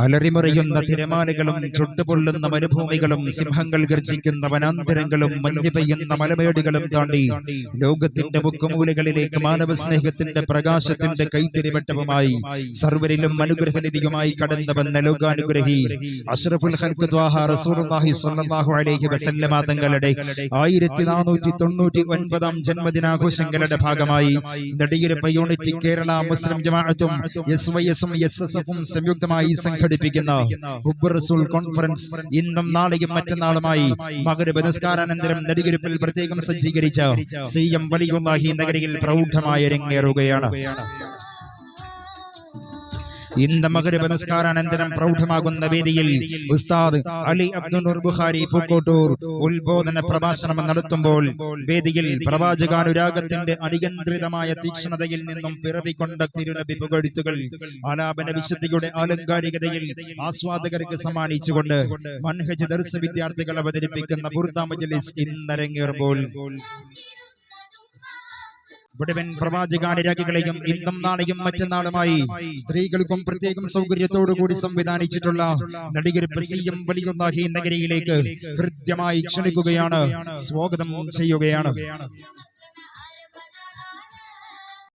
അലറിമറിയുന്ന തിരമാലകളും ചുട്ടുപൊള്ളുന്ന മരുഭൂമികളും സിംഹങ്ങൾ ഗർജിക്കുന്ന വനാന്തരങ്ങളും മഞ്ഞ് പെയ്യുന്ന മലമേടുകളും താണ്ടി ലോകത്തിന്റെ മുക്കുമൂലകളിലേക്ക് മാനവ സ്നേഹത്തിന്റെ പ്രകാശത്തിന്റെ കൈത്തിരിവട്ടവുമായി സർവരിലും അനുഗ്രഹനിധിയുമായി കടന്നു വന്ന ലോകാനുഗ്രഹി അഷ്റഫുൽ തങ്ങളുടെ ആയിരത്തി നാനൂറ്റി തൊണ്ണൂറ്റി ഒൻപതാം ജന്മദിനാഘോഷങ്ങളുടെ ഭാഗമായി നെടിയിരുപ്പ് യൂണിറ്റ് കേരള മുസ്ലിം ജമാഅത്തും എസ് വൈ എസും എസ് എസ് എഫും സംയുക്തമായി സംഘടിപ്പിക്കുന്ന കോൺഫറൻസ് ഇന്നും നാളെയും മറ്റന്നാളുമായി മകരബ നിസ്കാരാനന്തരം നെടുകിരിപ്പിൽ പ്രത്യേകം സജ്ജീകരിച്ച സി എം വലിയ നഗരിയിൽ പ്രൗഢമായ രംഗേറുകയാണ് ഇന്ന് മകരബ നിസ്കാരാനന്തരം പ്രൗഢമാകുന്ന വേദിയിൽ ഉസ്താദ് അലി അബ്ദുൽ ബുഖാരി പൂക്കോട്ടൂർ ഉത്ബോധന പ്രഭാഷണം നടത്തുമ്പോൾ വേദിയിൽ പ്രവാചകാനുരാഗത്തിന്റെ അനിയന്ത്രിതമായ തീക്ഷ്ണതയിൽ നിന്നും പിറവിക്കൊണ്ട തിരുനബി പുകഴ്ത്തുകൾ ആലാപന വിശുദ്ധിയുടെ ആലങ്കാരികതയിൽ ആസ്വാദകർക്ക് സമ്മാനിച്ചുകൊണ്ട് മൻഹജ് ദർശ വിദ്യാർത്ഥികൾ അവതരിപ്പിക്കുന്ന ബുർദ മജലിസ് ഇന്നരങ്ങേറുമ്പോൾ വിടവൻ പ്രവാചകാനുരാഗികളെയും ഇന്നും നാളെയും മറ്റന്നാളുമായി സ്ത്രീകൾക്കും പ്രത്യേകം സൗകര്യത്തോടു കൂടി സംവിധാനിച്ചിട്ടുള്ള നടികർ ബസിയും വലിയുല്ലാഹി നഗരിയിലേക്ക് ഹൃദ്യമായി ക്ഷണിക്കുകയാണ്. സ്വാഗതം ചെയ്യുകയാണ്.